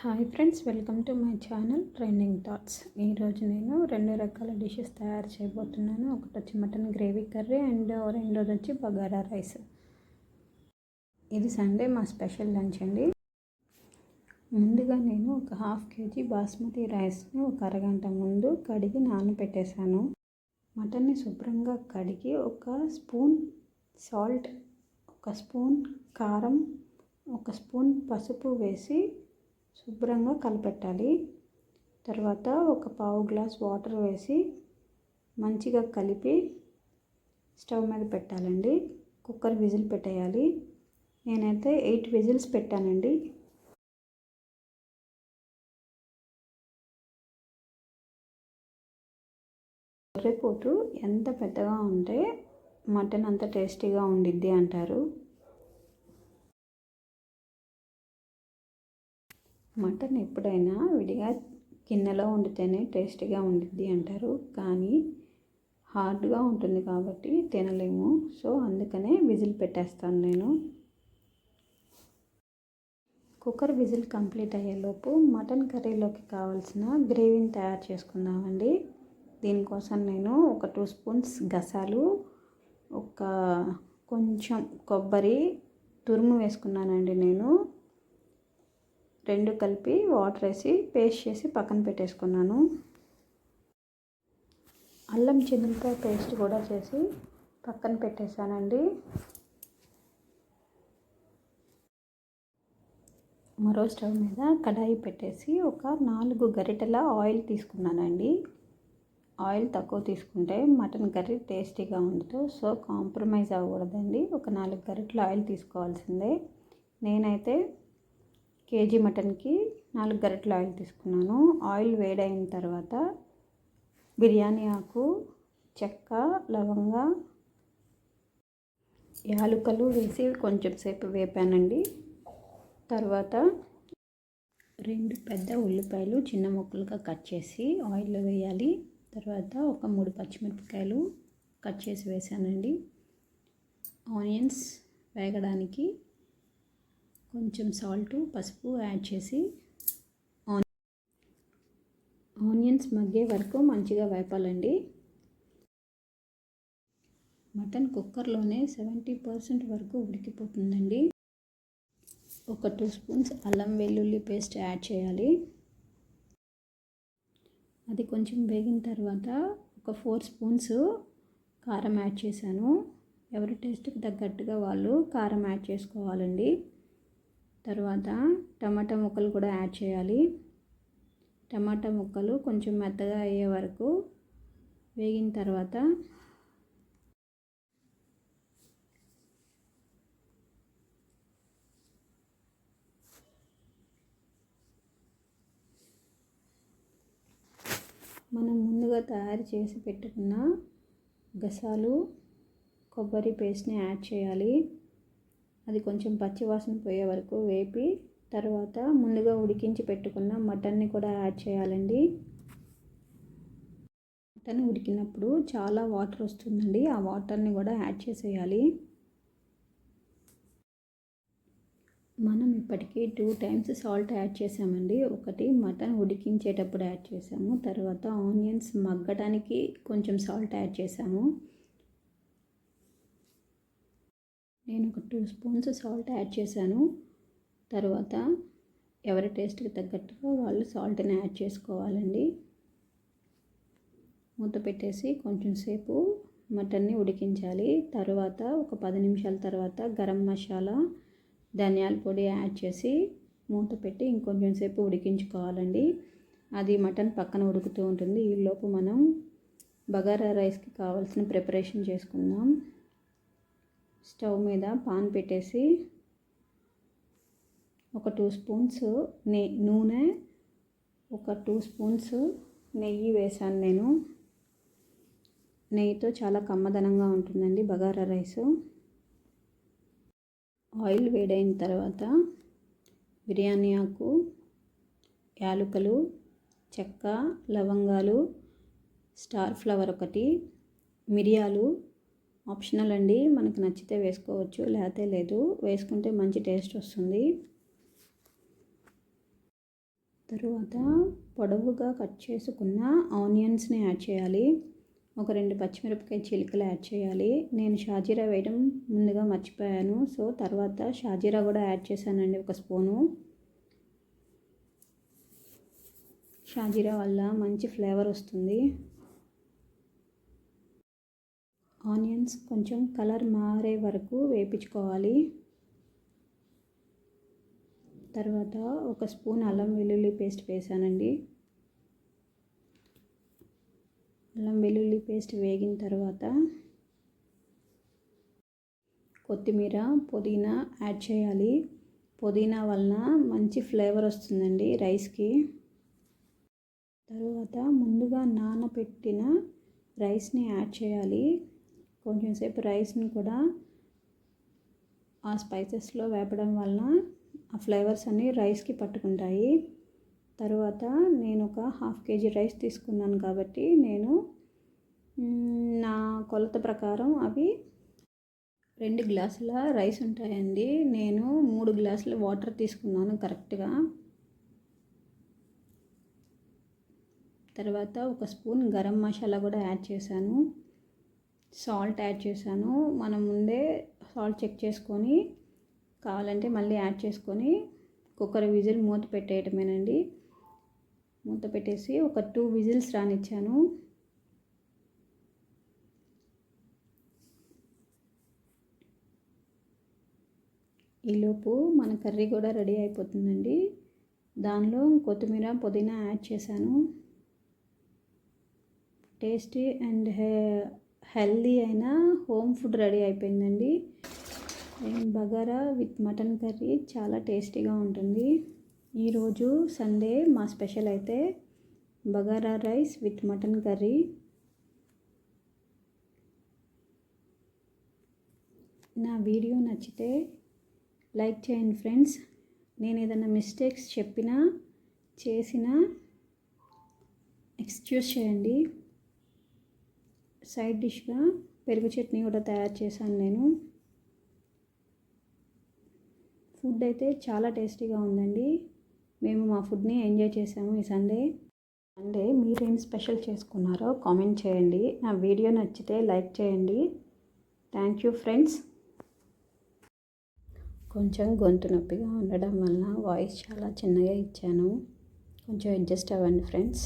Hi friends welcome to my channel trending thoughts. ఈరోజు నేను రెండు రకాల డిషెస్ తయారు చేయబోతున్నాను. ఒకటి వచ్చి మటన్ గ్రేవీ కర్రీ అండ్ రెండోది వచ్చి బగారా రైస్. ఇది సండే మా స్పెషల్ లంచ్ అండి. ముందుగా నేను ఒక హాఫ్ కేజీ బాస్మతి రైస్ని ఒక అరగంట ముందు కడిగి నానబెట్టేశాను మటన్ని శుభ్రంగా కడిగి ఒక స్పూన్ సాల్ట్ ఒక స్పూన్ కారం ఒక స్పూన్ పసుపు వేసి శుభ్రంగా కలపెట్టాలి. తర్వాత ఒక పావు గ్లాస్ వాటర్ వేసి మంచిగా కలిపి స్టవ్ మీద పెట్టాలండి. కుక్కర్ విజిల్ పెట్టేయాలి. నేనైతే ఎయిట్ విజిల్స్ పెట్టానండి. గొర్రెపోటు ఎంత పెద్దగా ఉంటే మటన్ అంత టేస్టీగా ఉండిద్ది అంటారు. మటన్ ఎప్పుడైనా విడిగా గిన్నెలో వండితేనే టేస్టీగా ఉండిద్ది అంటారు. కానీ హార్డ్గా ఉంటుంది కాబట్టి తినలేము. సో అందుకనే విజిల్ పెట్టేస్తాను నేను. కుక్కర్ విజిల్ కంప్లీట్ అయ్యేలోపు మటన్ కర్రీలోకి కావాల్సిన గ్రేవీని తయారు చేసుకుందామండి. దీనికోసం నేను ఒక టూ స్పూన్స్ గసాలు ఒక కొంచెం కొబ్బరి తురుము వేసుకున్నానండి నేను. రెండు కలిపి వాటర్ వేసి పేస్ట్ చేసి పక్కన పెట్టేసుకున్నాను. అల్లం చిన్నకాయ పేస్ట్ కూడా చేసి పక్కన పెట్టేశానండి. మరో స్టవ్ మీద కడాయి పెట్టేసి ఒక నాలుగు గరిటెల ఆయిల్ తీసుకున్నానండి. ఆయిల్ తక్కువ తీసుకుంటే మటన్ కర్రీ టేస్టీగా ఉండదు. సో కాంప్రమైజ్ అవ్వకూడదండి. ఒక నాలుగు గరిటెల ఆయిల్ తీసుకోవాల్సిందే. నేనైతే కేజీ మటన్కి నాలుగు గరిటెల ఆయిల్ తీసుకున్నాను. ఆయిల్ వేడైన తర్వాత బిర్యానీ ఆకు చెక్క లవంగ యాలుకలు వేసి కొంచెం సేపు వేపానండి. తర్వాత రెండు పెద్ద ఉల్లిపాయలు చిన్న ముక్కలుగా కట్ చేసి ఆయిల్లో వేయాలి. తర్వాత ఒక మూడు పచ్చిమిరపకాయలు కట్ చేసి వేసానండి. ఆనియన్స్ వేగడానికి కొంచెం సాల్ట్ పసుపు యాడ్ చేసి ఆనియన్స్ మగ్గే వరకు మంచిగా వేపాలండి. మటన్ కుక్కర్లోనే సెవెంటీ పర్సెంట్ వరకు ఉడికిపోతుందండి. ఒక టూ స్పూన్స్ అల్లం వెల్లుల్లి పేస్ట్ యాడ్ చేయాలి. అది కొంచెం వేగిన తర్వాత ఒక ఫోర్ స్పూన్స్ కారం యాడ్ చేశాను. ఎవరి టేస్ట్కి తగ్గట్టుగా వాళ్ళు కారం యాడ్ చేసుకోవాలండి. తర్వాత టమాటా ముక్కలు కూడా యాడ్ చేయాలి. టమాటా ముక్కలు కొంచెం మెత్తగా అయ్యే వరకు వేగిన తర్వాత మనం ముందుగా తయారు చేసి పెట్టుకున్న గసాలు కొబ్బరి పేస్ట్ని యాడ్ చేయాలి. అది కొంచెం పచ్చివాసన పోయే వరకు వేపి తర్వాత ముందుగా ఉడికించి పెట్టుకున్న మటన్ని కూడా యాడ్ చేయాలండి. మటన్ ఉడికినప్పుడు చాలా వాటర్ వస్తుందండి. ఆ వాటర్ని కూడా యాడ్ చేసేయాలి. మనం ఇప్పటికీ టూ టైమ్స్ సాల్ట్ యాడ్ చేసామండి. ఒకటి మటన్ ఉడికించేటప్పుడు యాడ్ చేసాము. తర్వాత ఆనియన్స్ మగ్గడానికి కొంచెం సాల్ట్ యాడ్ చేసాము. నేను ఒక టూ స్పూన్స్ సాల్ట్ యాడ్ చేశాను. తర్వాత ఎవరి టేస్ట్కి తగ్గట్టుగా వాళ్ళు సాల్ట్ని యాడ్ చేసుకోవాలండి. మూత పెట్టేసి కొంచెం సేపు మటన్ని ఉడికించాలి. తర్వాత ఒక పది నిమిషాల తర్వాత గరం మసాలా ధనియాల పొడి యాడ్ చేసి మూత పెట్టి ఇంకొంచెం సేపు ఉడికించుకోవాలండి. అది మటన్ పక్కన ఉడుకుతూ ఉంటుంది. ఈలోపు మనం బగారా రైస్కి కావాల్సిన ప్రిపరేషన్ చేసుకుందాం. స్టవ్ మీద పాన్ పెట్టేసి ఒక టూ స్పూన్స్ నె నూనె ఒక టూ స్పూన్స్ నెయ్యి వేసాను నేను. నెయ్యితో చాలా కమ్మదనంగా ఉంటుందండి బగారా రైస్. ఆయిల్ వేడైన తర్వాత బిర్యానీ ఆకు యాలుకలు చెక్క లవంగాలు స్టార్ ఫ్లవర్ ఒకటి మిరియాలు ఆప్షనల్ అండి. మనకు నచ్చితే వేసుకోవచ్చు లేకపోతే లేదు. వేసుకుంటే మంచి టేస్ట్ వస్తుంది. తరువాత పొడవుగా కట్ చేసుకున్న ఆనియన్స్ని యాడ్ చేయాలి. ఒక రెండు పచ్చిమిరపకాయ చిలుకలు యాడ్ చేయాలి. నేను షాజీరా వేయడం ముందుగా మర్చిపోయాను. సో తర్వాత షాజీరా కూడా యాడ్ చేశానండి ఒక స్పూను. షాజీరా వల్ల మంచి ఫ్లేవర్ వస్తుంది. ఆనియన్స్ కొంచెం కలర్ మారే వరకు వేపించుకోవాలి. తర్వాత ఒక స్పూన్ అల్లం వెల్లుల్లి పేస్ట్ వేసానండి. అల్లం వెల్లుల్లి పేస్ట్ వేగిన తర్వాత కొత్తిమీర పుదీనా యాడ్ చేయాలి. పుదీనా వలన మంచి ఫ్లేవర్ వస్తుందండి రైస్కి. తర్వాత ముందుగా నానబెట్టిన రైస్ని యాడ్ చేయాలి. కొంచెం సేపు రైస్ని కూడా ఆ స్పైసెస్లో వేపడం వలన ఆ ఫ్లేవర్స్ అన్నీ రైస్కి పట్టుకుంటాయి. తర్వాత నేను ఒక హాఫ్ కేజీ రైస్ తీసుకున్నాను కాబట్టి నేను నా కొలత ప్రకారం అవి రెండు గ్లాసుల రైస్ ఉంటాయండి. నేను మూడు గ్లాసుల వాటర్ తీసుకున్నాను కరెక్ట్గా. తర్వాత ఒక స్పూన్ గరం మసాలా కూడా యాడ్ చేశాను. సాల్ట్ యాడ్ చేశాను. మనం ముందే సాల్ట్ చెక్ చేసుకొని కావాలంటే మళ్ళీ యాడ్ చేసుకొని కుక్కర్ విజిల్ మూత పెట్టేయటమేనండి. మూత పెట్టేసి ఒక టూ విజిల్స్ రానిచ్చాను. ఈలోపు మన కర్రీ కూడా రెడీ అయిపోతుందండి. దానిలో కొత్తిమీర పుదీనా యాడ్ చేశాను. టేస్టీ అండ్ హెల్దీ అయిన హోమ్ ఫుడ్ రెడీ అయిపోయిందండి. బగారా విత్ మటన్ కర్రీ చాలా టేస్టీగా ఉంటుంది. ఈరోజు సండే మా స్పెషల్ అయితే bagara rice with mutton curry. నా వీడియో నచ్చితే లైక్ చేయండి ఫ్రెండ్స్. నేను ఏదైనా మిస్టేక్స్ చెప్పినా చేసినా ఎక్స్క్యూజ్ చేయండి. సైడ్ డిష్గా పెరుగు చట్నీ కూడా తయారు చేశాను నేను. ఫుడ్ అయితే చాలా టేస్టీగా ఉందండి. మేము మా ఫుడ్ని ఎంజాయ్ చేసాము ఈ సండే. సండే మీరేం స్పెషల్ చేసుకున్నారో కామెంట్ చేయండి. నా వీడియో నచ్చితే లైక్ చేయండి. Thank you friends. కొంచెం గొంతు నొప్పిగా ఉండడం వలన వాయిస్ చాలా చిన్నగా ఇచ్చాను. కొంచెం అడ్జస్ట్ అవ్వండి ఫ్రెండ్స్.